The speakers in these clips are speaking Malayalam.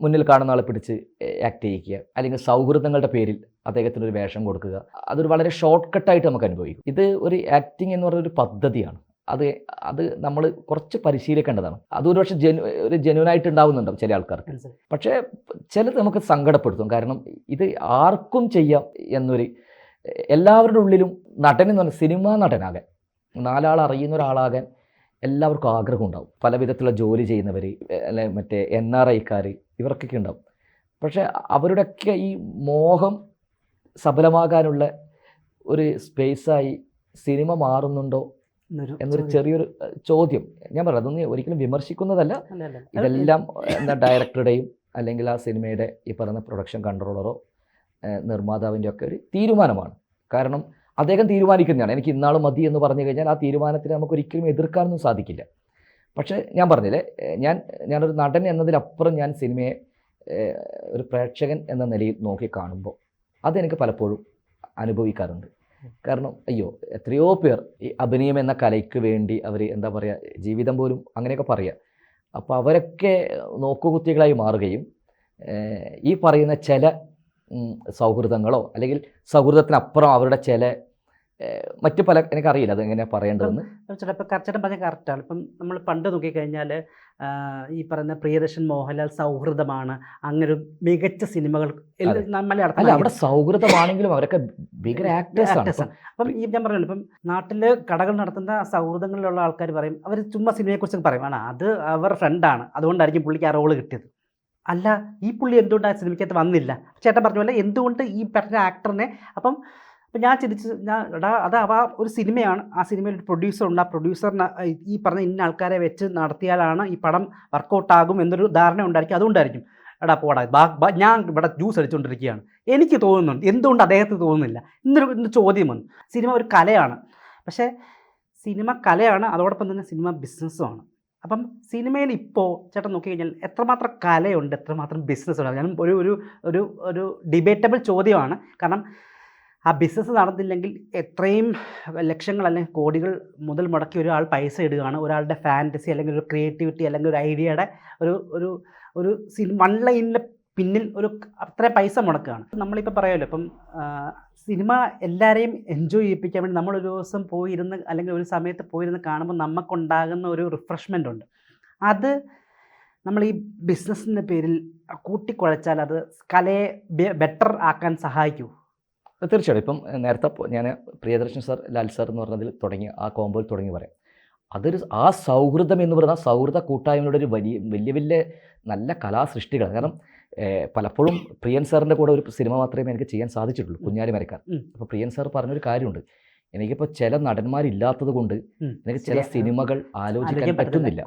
മുന്നിൽ കാണുന്ന ആളെ പിടിച്ച് ആക്ട് ചെയ്യിക്കുക. അല്ലെങ്കിൽ സൗഹൃദങ്ങളുടെ പേരിൽ അദ്ദേഹത്തിന് ഒരു വേഷം കൊടുക്കുക. അതൊരു വളരെ ഷോർട്ട് കട്ടായിട്ട് നമുക്ക് അനുഭവിക്കും. ഇത് ഒരു ആക്ടിങ് എന്ന് പറയുന്ന ഒരു പദ്ധതിയാണ്. അത് അത് നമ്മൾ കുറച്ച് പരിശീലിക്കേണ്ടതാണ്. അത് ഒരു പക്ഷേ ജെനു ഒരു ജെനുവനായിട്ട് ഉണ്ടാവുന്നുണ്ടാവും ചില ആൾക്കാർക്ക്. പക്ഷേ ചിലത് നമുക്ക് സങ്കടപ്പെടുത്തും. കാരണം ഇത് ആർക്കും ചെയ്യാം എന്നൊരു എല്ലാവരുടെ ഉള്ളിലും നടൻ എന്ന് പറഞ്ഞാൽ സിനിമാ നടനാകാൻ നാലാൾ അറിയുന്ന ഒരാളാകാൻ എല്ലാവർക്കും ആഗ്രഹം ഉണ്ടാവും. പല വിധത്തിലുള്ള ജോലി ചെയ്യുന്നവർ അല്ലെ മറ്റേ എൻ ആർ ഐക്കാർ ഇവർക്കൊക്കെ ഉണ്ടാവും. പക്ഷേ അവരുടെയൊക്കെ ഈ മോഹം സഫലമാകാനുള്ള ഒരു സ്പേസായി സിനിമ മാറുന്നുണ്ടോ എന്നൊരു ചെറിയൊരു ചോദ്യം. ഞാൻ പറയാം അതൊന്നും ഒരിക്കലും വിമർശിക്കുന്നതല്ല. ഇതെല്ലാം എന്താ ഡയറക്ടറുടെയും അല്ലെങ്കിൽ ആ സിനിമയുടെ ഈ പറയുന്ന പ്രൊഡക്ഷൻ കൺട്രോളറോ നിർമ്മാതാവിന്റെ ഒക്കെ ഒരു തീരുമാനമാണ്. കാരണം അദ്ദേഹം തീരുമാനിക്കുന്നതാണ്. എനിക്ക് ഇന്നാൾ മതി എന്ന് പറഞ്ഞു കഴിഞ്ഞാൽ ആ തീരുമാനത്തിന് നമുക്ക് ഒരിക്കലും എതിർക്കാനൊന്നും സാധിക്കില്ല. പക്ഷേ ഞാൻ പറഞ്ഞില്ലേ ഞാൻ ഞാനൊരു നടൻ എന്നതിലപ്പുറം ഞാൻ സിനിമയെ ഒരു പ്രേക്ഷകൻ എന്ന നിലയിൽ നോക്കി കാണുമ്പോൾ അതെനിക്ക് പലപ്പോഴും അനുഭവിക്കാറുണ്ട്. കാരണം അയ്യോ എത്രയോ പേർ ഈ അഭിനയം എന്ന കലയ്ക്ക് വേണ്ടി അവർ എന്താ പറയുക ജീവിതം പോലും അങ്ങനെയൊക്കെ പറയുക അപ്പോൾ അവരൊക്കെ നോക്കുകുത്തികളായി മാറുകയും ഈ പറയുന്ന ചില സൗഹൃദങ്ങളോ അല്ലെങ്കിൽ സൗഹൃദത്തിനപ്പുറം അവരുടെ ചില മറ്റ് പല എനിക്കറിയില്ല അത് എങ്ങനെയാണ് പറയേണ്ടതെന്ന് ചിലപ്പോൾ ചേട്ടൻ പറഞ്ഞ കറക്റ്റാണ് ഇപ്പം നമ്മൾ പണ്ട് നോക്കിക്കഴിഞ്ഞാൽ ഈ പറയുന്ന പ്രിയദർശൻ മോഹൻലാൽ സൗഹൃദമാണ്. അങ്ങനെ ഒരു മികച്ച സിനിമകൾ അല്ല അവിടെ സൗഹൃദമാണെങ്കിലും അവരൊക്കെ ഭീകര ആക്ടേഴ്സ് അപ്പം ഈ ഞാൻ പറഞ്ഞല്ലോ ഇപ്പം നാട്ടിൽ കടകൾ നടത്തുന്ന സൗഹൃദങ്ങളിലുള്ള ആൾക്കാർ പറയും അവർ ചുമ്മാ സിനിമയെക്കുറിച്ച് പറയും. ആണ് അത് അവർ ഫ്രണ്ടാണ് അതുകൊണ്ടായിരിക്കും പുള്ളിക്ക് ആ റോൾ കിട്ടിയത്. അല്ല ഈ പുള്ളി എന്തുകൊണ്ട് ആ സിനിമയ്ക്കകത്ത് വന്നില്ല? ചേട്ടൻ പറഞ്ഞ പോലെ എന്തുകൊണ്ട് ഈ പറഞ്ഞ ആക്ടറിനെ അപ്പം അപ്പം ഞാൻ ചിന്തിച്ച് ഞാൻ എടാ അത് അവ ഒരു സിനിമയാണ്. ആ സിനിമയിൽ ഒരു പ്രൊഡ്യൂസർ ഉണ്ട്. ആ പ്രൊഡ്യൂസറിന് ഈ പറഞ്ഞ ഇന്ന ആൾക്കാരെ വെച്ച് നടത്തിയാലാണ് ഈ പടം വർക്കൗട്ട് ആകും എന്നൊരു ധാരണ ഉണ്ടായിരിക്കും. അതുകൊണ്ടായിരിക്കും എടാ പോടാ ഞാൻ ഇവിടെ ജ്യൂസ് അടിച്ചുകൊണ്ടിരിക്കുകയാണ് എനിക്ക് തോന്നുന്നുണ്ട്. എന്തുകൊണ്ട് അദ്ദേഹത്തിന് തോന്നുന്നില്ല? ഇന്നൊരു ഇന്ന് ചോദ്യം വന്നു. സിനിമ ഒരു കലയാണ്. പക്ഷേ സിനിമ കലയാണ്. അതോടൊപ്പം തന്നെ സിനിമ ബിസിനസ്സുമാണ്. അപ്പം സിനിമയിൽ ഇപ്പോൾ ചേട്ടൻ നോക്കി കഴിഞ്ഞാൽ എത്രമാത്രം കലയുണ്ട് എത്രമാത്രം ബിസിനസ്സുണ്ട്? ഞാൻ ഒരു ഒരു ഒരു ഡിബേറ്റബിൾ ചോദ്യമാണ്. കാരണം ആ ബിസിനസ് നടന്നില്ലെങ്കിൽ എത്രയും ലക്ഷങ്ങൾ അല്ലെങ്കിൽ കോടികൾ മുതൽ മുടക്കി ഒരാൾ പൈസ ഇടുകയാണ്. ഒരാളുടെ ഫാന്റസി അല്ലെങ്കിൽ ഒരു ക്രിയേറ്റിവിറ്റി അല്ലെങ്കിൽ ഒരു ഐഡിയയുടെ ഒരു ഒരു ഒരു വൺ ലൈനിന്റെ പിന്നിൽ ഒരു അത്രയും പൈസ മുടക്കുകയാണ്. നമ്മളിപ്പോൾ പറയുമല്ലോ ഇപ്പം സിനിമ എല്ലാവരെയും എൻജോയ് ചെയ്യിപ്പിക്കാൻ വേണ്ടി നമ്മളൊരു ദിവസം പോയിരുന്ന് അല്ലെങ്കിൽ ഒരു സമയത്ത് പോയിരുന്ന് കാണുമ്പോൾ നമുക്കുണ്ടാകുന്ന ഒരു റിഫ്രഷ്മെന്റ് ഉണ്ട്. അത് നമ്മൾ ഈ ബിസിനസ്സിന്റെ പേരിൽ കൂട്ടിക്കുഴച്ചാൽ അത് കലയെ ബെറ്റർ ആക്കാൻ സഹായിക്കൂ. തീർച്ചയായിട്ടും. ഇപ്പം നേരത്തെ ഞാൻ പ്രിയദർശൻ സാർ ലാൽ സാർ എന്ന് പറഞ്ഞതിൽ തുടങ്ങി ആ കോമ്പോയിൽ തുടങ്ങി പറയാം. അതൊരു ആ സൗഹൃദം എന്ന് പറയുന്ന സൗഹൃദ കൂട്ടായ്മയുടെ ഒരു വലിയ വലിയ വലിയ നല്ല കലാസൃഷ്ടികളാണ്. കാരണം പലപ്പോഴും പ്രിയൻ സാറിന്റെ കൂടെ ഒരു സിനിമ മാത്രമേ എനിക്ക് ചെയ്യാൻ സാധിച്ചിട്ടുള്ളൂ കുഞ്ഞാലി മരക്കാർ അപ്പോൾ പ്രിയൻ സാർ പറഞ്ഞൊരു കാര്യമുണ്ട്. എനിക്കിപ്പോൾ ചില നടന്മാരില്ലാത്തത് കൊണ്ട് എനിക്ക് ചില സിനിമകൾ ആലോചിക്കാൻ ആലോചിക്കാൻ പറ്റുന്നില്ല.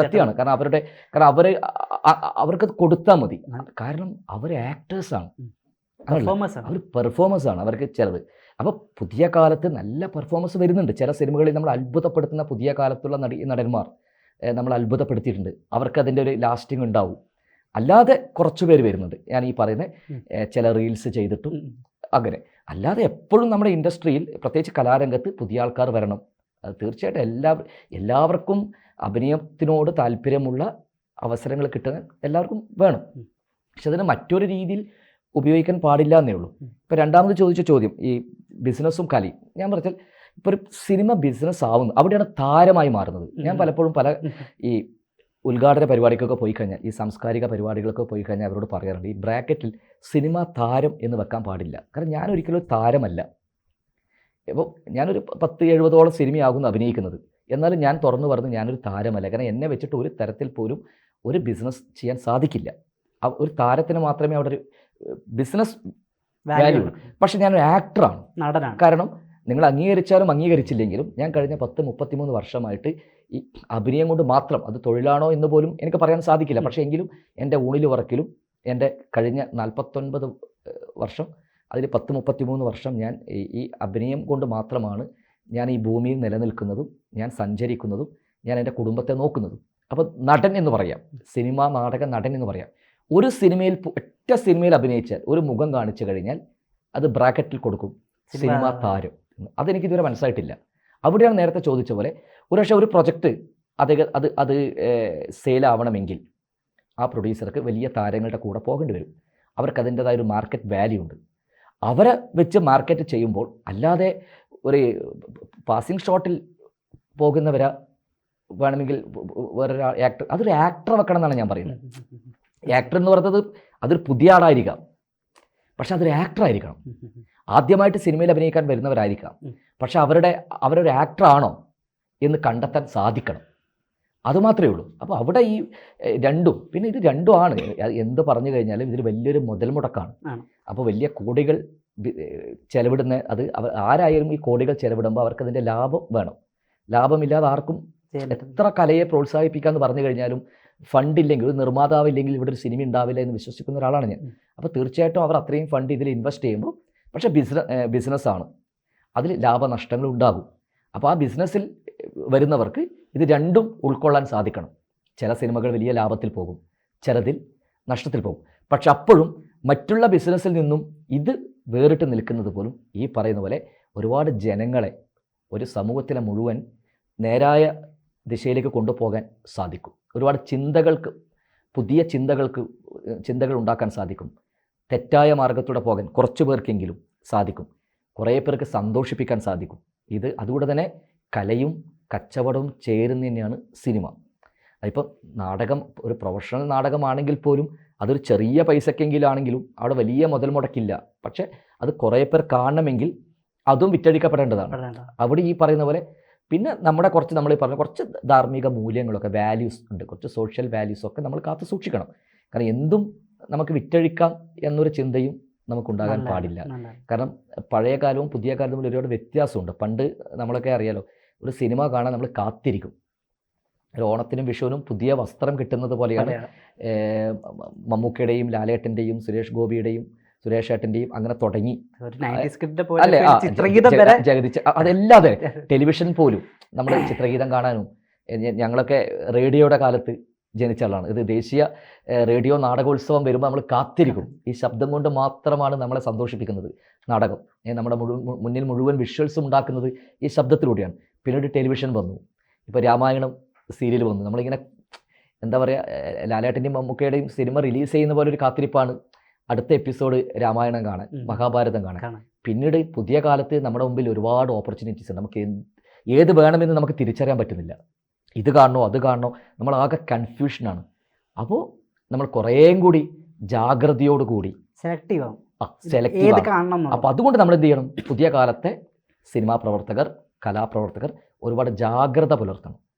സത്യമാണ്. കാരണം അവരുടെ കാരണം അവർ അവർക്ക് കൊടുത്താൽ മതി. കാരണം അവർ ആക്ടേഴ്സാണ്. അവർ പെർഫോമൻസ് ആണ്. അവർക്ക് ചിലത്. അപ്പോൾ പുതിയ കാലത്ത് നല്ല പെർഫോമൻസ് വരുന്നുണ്ട്. ചില സിനിമകളിൽ നമ്മൾ അത്ഭുതപ്പെടുത്തുന്ന പുതിയ കാലത്തുള്ള നടി നടന്മാർ നമ്മൾ അത്ഭുതപ്പെടുത്തിയിട്ടുണ്ട്. അവർക്ക് അതിന്റെ ഒരു ലാസ്റ്റിംഗ് ഉണ്ടാവും. അല്ലാതെ കുറച്ച് പേര് വരുന്നുണ്ട്. ഞാൻ ഈ പറയുന്ന ചില റീൽസ് ചെയ്തിട്ടും അങ്ങനെ. അല്ലാതെ എപ്പോഴും നമ്മുടെ ഇൻഡസ്ട്രിയിൽ പ്രത്യേകിച്ച് കലാരംഗത്ത് പുതിയ ആൾക്കാർ വരണം. അത് തീർച്ചയായിട്ടും എല്ലാ എല്ലാവർക്കും അഭിനയത്തിനോട് താല്പര്യമുള്ള അവസരങ്ങൾ കിട്ടുന്ന എല്ലാവർക്കും വേണം. പക്ഷെ അതിന് മറ്റൊരു രീതിയിൽ ഉപയോഗിക്കാൻ പാടില്ല എന്നേ ഉള്ളൂ. ഇപ്പം ഇപ്പോൾ രണ്ടാമത് ചോദിച്ച ചോദ്യം ഈ ബിസിനസ്സും കലയും ഞാൻ പറഞ്ഞാൽ ഇപ്പോൾ ഒരു സിനിമ ബിസിനസ് ആവുന്നു. അവിടെയാണ് താരമായി മാറുന്നത്. ഞാൻ പലപ്പോഴും പല ഈ ഉദ്ഘാടന പരിപാടിക്കൊക്കെ പോയി കഴിഞ്ഞാൽ ഈ സാംസ്കാരിക പരിപാടികളൊക്കെ പോയി കഴിഞ്ഞാൽ അവരോട് പറയാറുണ്ട് ഈ ബ്രാക്കറ്റിൽ സിനിമ താരം എന്ന് വെക്കാൻ പാടില്ല. കാരണം ഞാൻ ഒരിക്കലും ഒരു താരമല്ല. ഇപ്പോൾ ഞാനൊരു പത്ത് എഴുപതോളം സിനിമയാകുന്നു അഭിനയിക്കുന്നത്. എന്നാലും ഞാൻ തുറന്നു പറഞ്ഞ് ഞാനൊരു താരമല്ല. കാരണം എന്നെ വെച്ചിട്ട് ഒരു തരത്തിൽ പോലും ഒരു ബിസിനസ് ചെയ്യാൻ സാധിക്കില്ല. ഒരു താരത്തിന് മാത്രമേ അവിടെ ഒരു ബിസിനസ് വാല്യൂ പക്ഷെ ഞാനൊരു ആക്ടറാണ് നടനാണ്. കാരണം നിങ്ങൾ അംഗീകരിച്ചാലും അംഗീകരിച്ചില്ലെങ്കിലും ഞാൻ കഴിഞ്ഞ പത്ത് മുപ്പത്തിമൂന്ന് വർഷമായിട്ട് ഈ അഭിനയം കൊണ്ട് മാത്രം അത് തൊഴിലാണോ എന്ന് പോലും എനിക്ക് പറയാൻ സാധിക്കില്ല. പക്ഷേ എങ്കിലും എന്റെ ഊണിൽ വർക്കിലും എന്റെ കഴിഞ്ഞ നാൽപ്പത്തൊൻപത് വർഷം അതിൽ പത്ത് മുപ്പത്തിമൂന്ന് വർഷം ഞാൻ ഈ അഭിനയം കൊണ്ട് മാത്രമാണ് ഞാൻ ഈ ഭൂമിയിൽ നിലനിൽക്കുന്നതും ഞാൻ സഞ്ചരിക്കുന്നതും ഞാൻ എന്റെ കുടുംബത്തെ നോക്കുന്നതും. അപ്പോൾ നടൻ എന്ന് പറയാം. സിനിമ നാടക നടൻ എന്ന് പറയാം. ഒരു സിനിമയിൽ ഒറ്റ സിനിമയിൽ അഭിനയിച്ചാൽ ഒരു മുഖം കാണിച്ചു കഴിഞ്ഞാൽ അത് ബ്രാക്കറ്റിൽ കൊടുക്കും. സിനിമ താരം. അതെനിക്ക് ഇതുവരെ മനസ്സിലായിട്ടില്ല. അവിടെയാണ് നേരത്തെ ചോദിച്ച പോലെ ഒരുപക്ഷെ ഒരു പ്രൊജക്റ്റ് അത് അത് അത് സെയിലാവണമെങ്കിൽ ആ പ്രൊഡ്യൂസർക്ക് വലിയ താരങ്ങളുടെ കൂടെ പോകേണ്ടി വരും. അവർക്ക് അതിന്റെതായ ഒരു മാർക്കറ്റ് വാല്യൂ ഉണ്ട്. അവരെ വെച്ച് മാർക്കറ്റ് ചെയ്യുമ്പോൾ അല്ലാതെ ഒരു പാസിംഗ് ഷോട്ടിൽ പോകുന്നവരെ വേണമെങ്കിൽ വേറൊരു ആക്ടർ അതൊരു ആക്ടർ വെക്കണം എന്നാണ് ഞാൻ പറയുന്നത്. ആക്ടർ എന്ന് പറയുന്നത് അതൊരു പുതിയ ആളായിരിക്കാം. പക്ഷെ അതൊരു ആക്ടർ ആയിരിക്കണം. ആദ്യമായിട്ട് സിനിമയിൽ അഭിനയിക്കാൻ വരുന്നവരായിരിക്കാം. പക്ഷെ അവരുടെ അവരൊരു ആക്ടറാണോ എന്ന് കണ്ടെത്താൻ സാധിക്കണം. അതുമാത്രമേ ഉള്ളൂ. അപ്പോൾ അവിടെ ഈ രണ്ടും പിന്നെ ഇത് രണ്ടും ആണ്. എന്ത് പറഞ്ഞു കഴിഞ്ഞാലും ഇതിൽ വലിയൊരു മുതൽ മുടക്കാണ് അപ്പോൾ വലിയ കോടികൾ ചെലവിടുന്ന അത് അവർ ആരായാലും ഈ കോടികൾ ചെലവിടുമ്പോൾ അവർക്ക് അതിന്റെ ലാഭം വേണം. ലാഭമില്ലാതെ ആർക്കും എത്ര കലയെ പ്രോത്സാഹിപ്പിക്കാമെന്ന് പറഞ്ഞു കഴിഞ്ഞാലും ഫണ്ട് ഇല്ലെങ്കിൽ ഒരു നിർമ്മാതാവില്ലെങ്കിൽ ഇവിടെ ഒരു സിനിമ ഉണ്ടാവില്ല എന്ന് വിശ്വസിക്കുന്ന ഒരാളാണ് ഞാൻ. അപ്പോൾ തീർച്ചയായിട്ടും അവർ അത്രയും ഫണ്ട് ഇതിൽ ഇൻവെസ്റ്റ് ചെയ്യുമ്പോൾ പക്ഷേ ബിസിനസ് ബിസിനസ്സാണ്. അതിൽ ലാഭനഷ്ടങ്ങൾ ഉണ്ടാകും. അപ്പോൾ ആ ബിസിനസ്സിൽ വരുന്നവർക്ക് ഇത് രണ്ടും ഉൾക്കൊള്ളാൻ സാധിക്കണം. ചില സിനിമകൾ വലിയ ലാഭത്തിൽ പോകും ചിലതിൽ നഷ്ടത്തിൽ പോകും. പക്ഷെ അപ്പോഴും മറ്റുള്ള ബിസിനസ്സിൽ നിന്നും ഇത് വേറിട്ട് നിൽക്കുന്നത് പോലും ഈ പറയുന്ന പോലെ ഒരുപാട് ജനങ്ങളെ ഒരു സമൂഹത്തിലെ മുഴുവൻ നേരായ ദിശയിലേക്ക് കൊണ്ടുപോകാൻ സാധിക്കും. ഒരുപാട് ചിന്തകൾക്ക് പുതിയ ചിന്തകൾക്ക് ചിന്തകൾ ഉണ്ടാക്കാൻ സാധിക്കും. തെറ്റായ മാർഗത്തൂടെ പോകാൻ കുറച്ച് പേർക്കെങ്കിലും സാധിക്കും. കുറേ പേർക്ക് സന്തോഷിപ്പിക്കാൻ സാധിക്കും. ഇത് അതുകൂടെ തന്നെ കലയും കച്ചവടവും ചേരുന്ന തന്നെയാണ് സിനിമ. അതിപ്പം നാടകം ഒരു പ്രൊഫഷണൽ നാടകമാണെങ്കിൽ പോലും അതൊരു ചെറിയ പൈസക്കെങ്കിലാണെങ്കിലും അവിടെ വലിയ മുതൽ മുടക്കില്ല. പക്ഷേ അത് കുറേ പേർ കാണണമെങ്കിൽ അതും വിറ്റഴിക്കപ്പെടേണ്ടതാണ്. അവിടെ ഈ പറയുന്ന പോലെ പിന്നെ നമ്മുടെ കുറച്ച് നമ്മൾ പറഞ്ഞ കുറച്ച് ധാർമ്മിക മൂല്യങ്ങളൊക്കെ വാല്യൂസ് ഉണ്ട്. കുറച്ച് സോഷ്യൽ വാല്യൂസ് ഒക്കെ നമ്മൾ കാത്തു സൂക്ഷിക്കണം. കാരണം എന്തും നമുക്ക് വിറ്റഴിക്കാം എന്നൊരു ചിന്തയും നമുക്കുണ്ടാകാൻ പാടില്ല. കാരണം പഴയ കാലവും പുതിയ കാലവും തമ്മിൽ ഒരുപാട് വ്യത്യാസമുണ്ട്. പണ്ട് നമ്മളൊക്കെ അറിയാലോ ഒരു സിനിമ കാണാൻ നമ്മൾ കാത്തിരിക്കും. ഒരു ഓണത്തിനും വിഷുവിനും പുതിയ വസ്ത്രം കിട്ടുന്നത് പോലെയാണ് മമ്മൂക്കയുടെയും ലാലേട്ടന്റെയും സുരേഷ് ഗോപിയുടെയും സുരേഷ് ഏട്ടന്റെയും അങ്ങനെ തുടങ്ങി. ഒരു 90s കിഡിന്റെ അല്ലേ? ചിത്രഗീതം വരെ. അതെല്ലാതെ ടെലിവിഷൻ പോലും നമ്മൾ ചിത്രഗീതം കാണാനും ഞങ്ങളൊക്കെ റേഡിയോയുടെ കാലത്ത് ജനിച്ച ആളാണ്. ഇത് ദേശീയ റേഡിയോ നാടകോത്സവം വരുമ്പോൾ നമ്മൾ കാത്തിരിക്കും. ഈ ശബ്ദം കൊണ്ട് മാത്രമാണ് നമ്മളെ സന്തോഷിപ്പിക്കുന്നത് നാടകം. നമ്മുടെ മുഴുവൻ മുന്നിൽ മുഴുവൻ വിഷ്വൽസും ഉണ്ടാക്കുന്നത് ഈ ശബ്ദത്തിലൂടെയാണ്. പിന്നീട് ടെലിവിഷൻ വന്നു. ഇപ്പോൾ രാമായണം സീരിയൽ വന്നു. നമ്മളിങ്ങനെ എന്താ പറയുക ലാലേട്ടന്റെയും മമ്മൂക്കയുടെയും സിനിമ റിലീസ് ചെയ്യുന്ന പോലെ ഒരു കാത്തിരിപ്പാണ്. അടുത്ത എപ്പിസോഡ് രാമായണം കാണാൻ മഹാഭാരതം കാണാൻ. പിന്നീട് പുതിയ കാലത്ത് നമ്മുടെ മുമ്പിൽ ഒരുപാട് ഓപ്പർച്യൂണിറ്റീസ് ഉണ്ട്. നമുക്ക് ഏത് വേണമെന്ന് നമുക്ക് തിരിച്ചറിയാൻ പറ്റുന്നില്ല. ഇത് കാണണോ അത് കാണണോ നമ്മൾ ആകെ കൺഫ്യൂഷനാണ് അപ്പോൾ നമ്മൾ കുറേയും കൂടി ജാഗ്രതയോട് കൂടി ആവും. ആ ഏത് സെലക്റ്റീവ് അപ്പോൾ അതുകൊണ്ട് നമ്മൾ എന്ത് ചെയ്യണം? പുതിയ കാലത്തെ സിനിമാ പ്രവർത്തകർ കലാപ്രവർത്തകർ ഒരുപാട് ജാഗ്രത പുലർത്തണം.